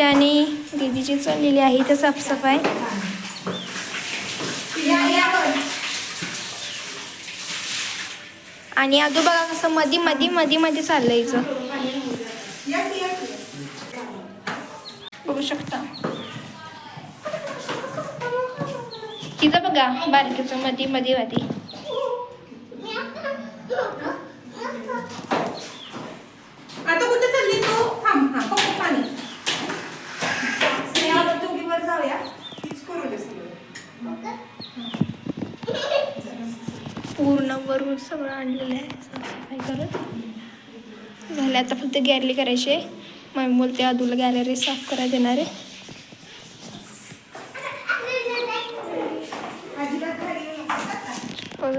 आमची आणि दीदीची चाललेली आहे इथं साफसफाई. आणि अजून बघा कसं मधी मधी मधी मध्ये चाललंय हिचं. बघू शकता. तिचं बघा बारकीचं मधी मधी मधी. आता कुठे चालली तू? थांब हा पप्पा पाणी स्नेहा दोघीवर जाऊया तीच करू दे सगळं. पूर्ण वरून सगळं आणलेलं आहे. साफसफाई करत. झाले आता फक्त गॅलरी करायची. आहे मग बोलते आदूला गॅलरी साफ करा देणार आहे. हो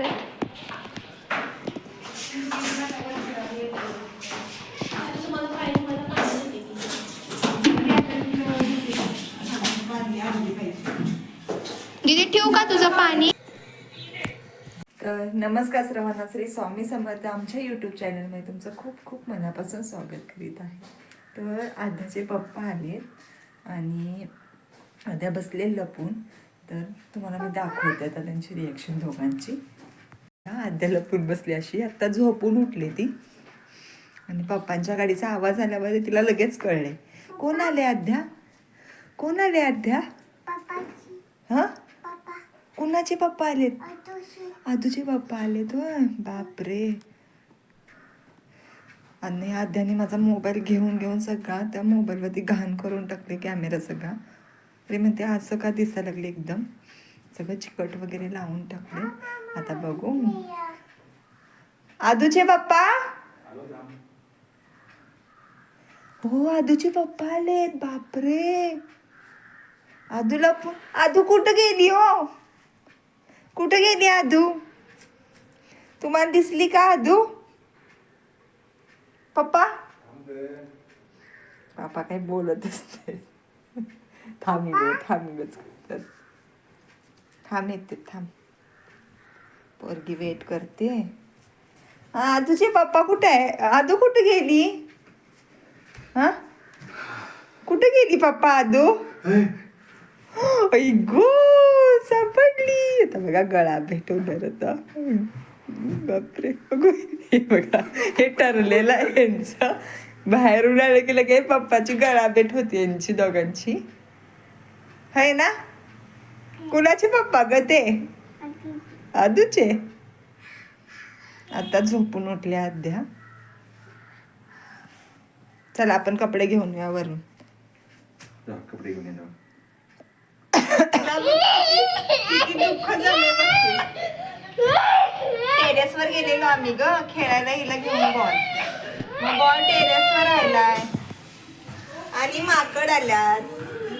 दीदी ठेवू का तुझं पाणी? तर नमस्कार सर्वांना. श्री स्वामी समर्थ आमच्या यूट्यूब चॅनलमध्ये तुमचं खूप खूप मनापासून स्वागत करीत आहे. तर आद्याचे पप्पा आलेत आणि आद्या बसले लपून. तर तुम्हाला मी दाखवते आता त्यांची रिॲक्शन दोघांची. आद्या लपून बसली अशी. आत्ता झोपून उठली ती. आणि पप्पांच्या गाडीचा आवाज आल्यावर तिला लगेच कळले कोण आले आद्या कोण आले आद्या हा? कुणाचे पप्पा आलेत? आदूचे पप्पा आले तो बापरे. आणि आद्याने माझा मोबाईल घेऊन घेऊन सगळा त्या मोबाईलवरती घाण करून टाकले कॅमेरा सगळा. तरी म्हणते असं का दिसायला लागले एकदम? सगळं चिकट वगैरे लावून टाकले. आता बघू. आदूचे पप्पा? हो आदूचे पप्पा आलेत. बापरे. आदूला आदू कुठं गेली हो? कुठं गेली आदू तुम्हाला दिसली का आदू पप्पा? पापा काही बोलतच नाही. थांब ग थांब येते थांब. पोरगी वेट करते. हा आदूचे पप्पा कुठे आहे? आदू कुठे गेली? हा? कुठे गेली पप्पा आदू ऐ गो! आता बघा गळा भेटवणार आता बापरे हे बघा हे ठरलेलं आहे यांचं. बाहेरून आलं की लगे पप्पाची गळा भेट होती यांची दोघांची. है ना? कुणाचे पप्पा ग ते? आदूचे. आता झोपून उठले अद्या चला आपण कपडे घेऊन या वरून. कपडे घेऊन ये जाऊन. किती दुःख झाले टेरेसवर गेलेलो आम्ही ग खेळायला हिला घेऊन बॉल मग बॉल टेरेसवर राहिलाय आणि माकड आल्यात.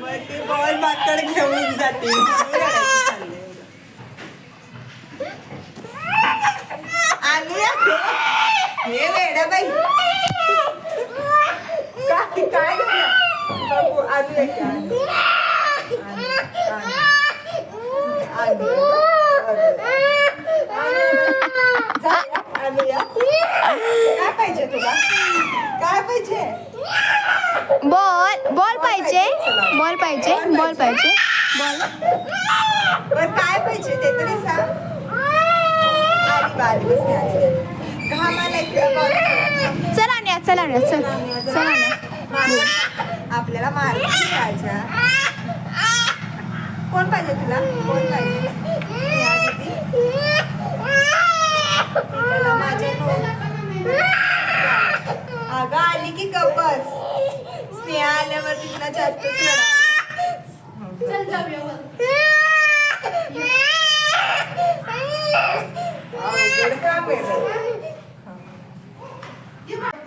मग ते बॉल माकड घेऊन जाते. म्हणून हे वेडा बाई. काय काय करूया? बघू, आणूया की, आणूया. आणूया, आणूया. आणूया. काय पाहिजे. तुला काय पाहिजे बॉल बॉल पाहिजे. बॉल पाहिजे. बॉल. पाहिजे बॉल बर काय पाहिजे ते तरी सांग. आली बा, आली बस, आली, आली. घाम आलाय तुला बॉल. चला न्या चला. न्या चल. चला. आपल्याला राजा कोण पाहिजे तुला? कोण पाहिजे? अगं आली की गप्पच. स्नेहा आल्यावरती तुला जास्त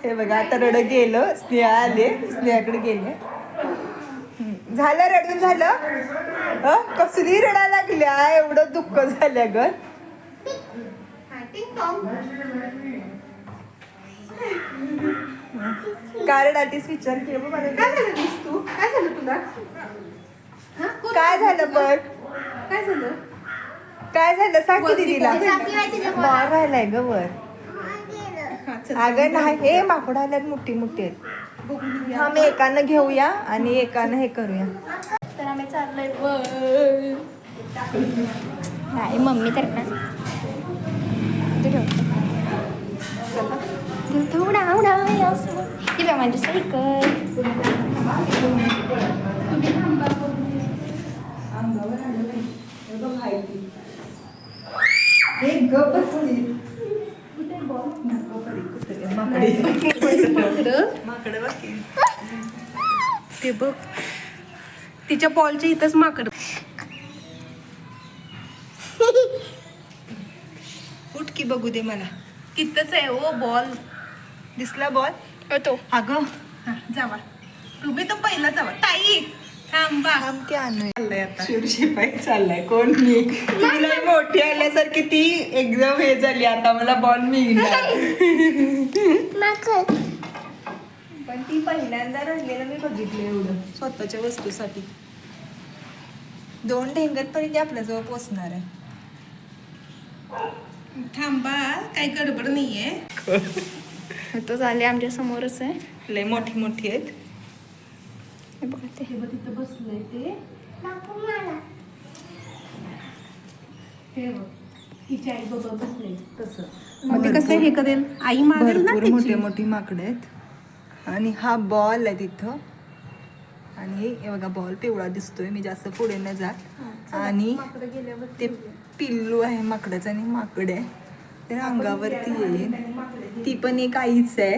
हे बघा आता रड गेलं. स्नेहा आले. स्नेहाकडे गेले. झालं रडून झालं? अ? कसली रडा लागल्या एवढं दुःख झाल्या ग. कारण आधीच विचार केला बघ काय झालं तू? काय झालं तुला? हा? काय झालं पण काय झालं? काय झालं? सांग दीदीला? बॉल राहिलाय ग वर. हा. अगं नाही हे माकडं आल्यात मोठी मोठी आहेत हा मी एकानं घेऊया आणि एकानं हे करूया. तर आम्ही चाललोय नाही मम्मी तर काय ते ठेवते. माझी सायकल. माकडे. बघ की. ते बघ. तिच्या बॉलच्या इथंच माकड. उठ की बघू दे मला. तिथंच आहे ओ बॉल दिसला बॉल तो. अगं हा, जावा. तुम्ही तर पहिला जावा. ताई थांबा. चाललंय आता. शिवशिपाई चाललाय. कोण मी? तुला मोठी आल्यासारखी ती एकदम हे झाली. आता मला बॉल मिळणार. पण ती पहिल्यांदा राहिलेलं मी बघितलं एवढं. स्वतःच्या वस्तूसाठी. दोन ढेंगत पण ती आपल्याजवळ पोचणार आहे. थांबा काही गडबड नाहीये. तो झाले आमच्या समोरच आहे. लय मोठी मोठी आहेत. हे बघा ते. हे बघ तिथं बसलंय ते. हे बघ तिची आई बाबा बसले तसं. मग ते कसं हे करेल? आई ना भरपूर मोठी. मोठी माकडे आहेत. आणि हा बॉल आहे तिथं. आणि हे बघा बॉल पिवळा दिसतोय. मी जास्त पुढे नाही जात. आणि ते पिल्लू आहे माकडाचं आणि माकड आहे. तर अंगावरती येईल ती पण एक आईच आहे.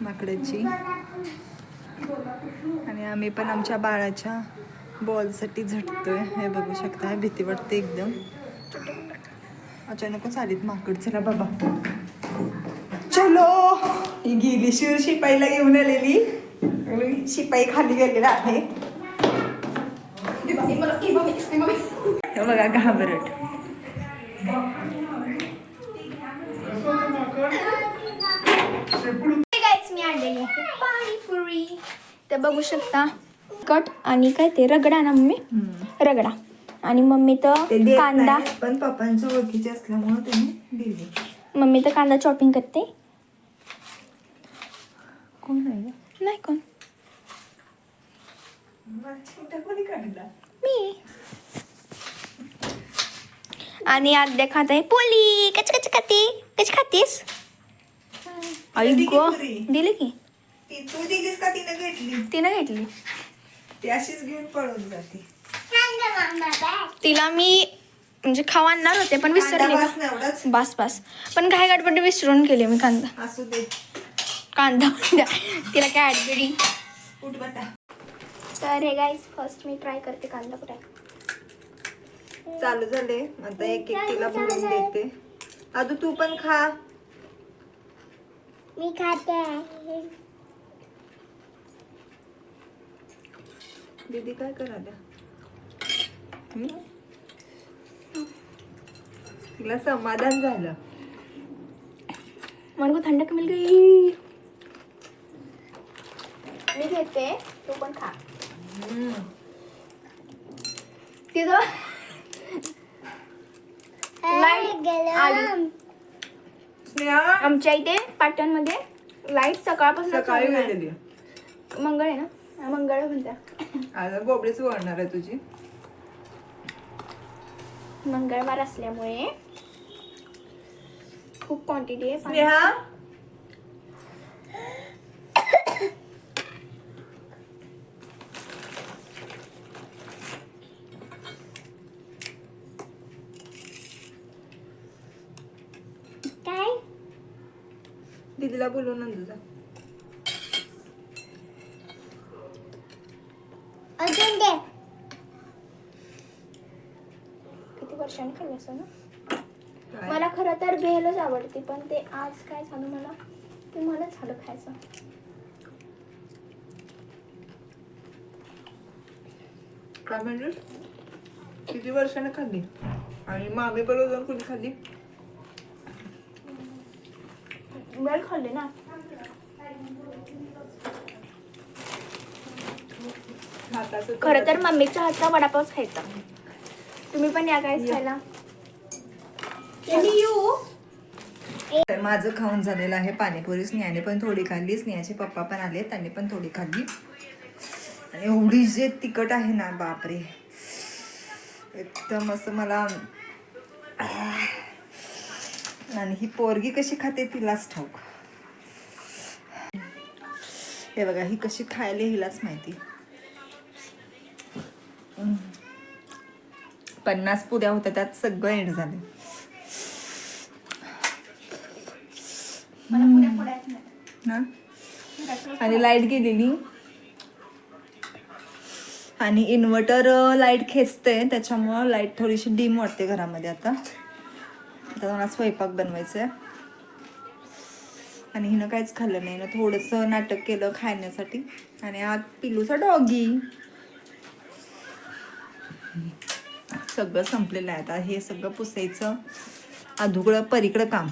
माकडाची. आणि आम्ही पण आमच्या बाळाच्या बॉलसाठी झटतोय. हे बघू शकता भीती वाटते एकदम. अचानकच आलीत माकड. चला बाबा. चलो! ही गेली. शिर शिपाईला घेऊन आलेली. शिपाई खाली गेलेला आहे बघा घाबरट. गाईच मी आणलेली आहे पाणीपुरी तर बघू शकता कट आणि काय ते रगडा ना मम्मी? रगडा. आणि मम्मी ते तर कांदा. पण पप्पांच्या ओळखीचे असल्यामुळे त्यांनी दिली. मम्मी तर कांदा चॉपिंग करते. कोण आहे नाही कोण. मी. आणि आद्या खात आहे पोली. कच कच खाते. कच खातेस? आई दिली गो. पुरी. दिली की? ती तू दिलीस का तिने घेतली? तिनं घेतली. ती अशीच घेऊन पळून जाते. तिला मी म्हणजे खाऊ आणणार होते पण विसरले का एवढाच. बास बास. पण घाई गडबड विसरून केले मी कांदा. असू दे. कांदा द्या. तिला कॅडबरी उठ बटा तर हे गाईज फर्स्ट मी ट्राय करते कांदा फ्राय चालू झाले. आता एक एक तिला भरून देते. आदू तू पण खा. मी खाते. दीदी काय हम्म? तिला समाधान झालं. को थंड मिल गई मी घेते तू पण खा. तिथं लाइट आली. स्नेहा? आमच्या इथे पाटणमध्ये लाइट सकाळपासून सकाळी चालू आहे. गेलेली. मंगळ आहे ना? मंगळ म्हणत्या आता बोबडीच वळणार आहे तुझी. मंगळवार असल्यामुळे खूप क्वांटिटी आहे स्नेहा काय दीदीला बोलवून तुझा अजून दे. किती वर्षांनी खाल्लं असं ना? मला खरं तर भेलच आवडते पण ते आज काय झालं मला? ते मला झालं खायचं. काय म्हणजे किती वर्षाने खाल्ली? आणि मामी बरोबर जाऊन कुणी खाल्ली? वेळ खाल्ले ना. खरं तर मम्मीच्या हातचा वडापावच खायचा. तुम्ही पण या काय खायला. तर माझं खाऊन झालेलं आहे पाणीपुरी स्नेहाने पण थोडी खाल्ली. स्नेहाचे पप्पा पण आले त्यांनी पण थोडी खाल्ली. आणि एवढी जे तिखट आहे ना बापरे. एकदम असं मला आणि ही पोरगी कशी खाते तिलाच ठाऊक. हे बघा ही कशी खायला हिलाच माहिती. पन्नास पुऱ्या होत्या त्यात सगळं एंड झाले आणि लाइट गेलेली. आणि इन्व्हर्टर लाइट खेचते त्याच्यामुळं लाइट थोडीशी डीम वाटते घरामध्ये आता. आता मला स्वयंपाक बनवायचा आहे आणि हिनं काहीच खाल्लं नाही. ना थोडंसं नाटक केलं खाण्यासाठी. आणि आत पिलूचा डॉगी. सगळं संपलेलं आहे. आता हे सगळं पुसायचं. अधुगळं परीकडं काम.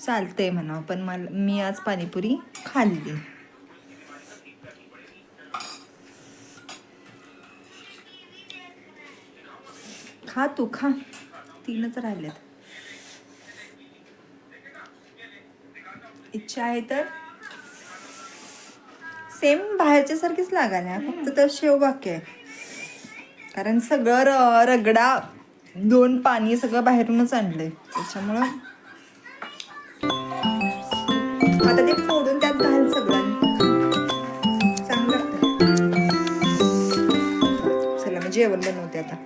चालतंय म्हणा पण मला मी आज पाणीपुरी खाल्ली. खा तू खा. तीनच राहिल्यात इच्छा आहे तर? सेम बाहेरच्या सारखीच लागायला फक्त तर शेव बाकी आहे. कारण सगळं र रगडा दोन पाणी सगळं बाहेरूनच आणलंय. त्याच्यामुळं आता ते फोडून त्यात घाल सगळं. चांगलं चला मग जेवण बनवते आता?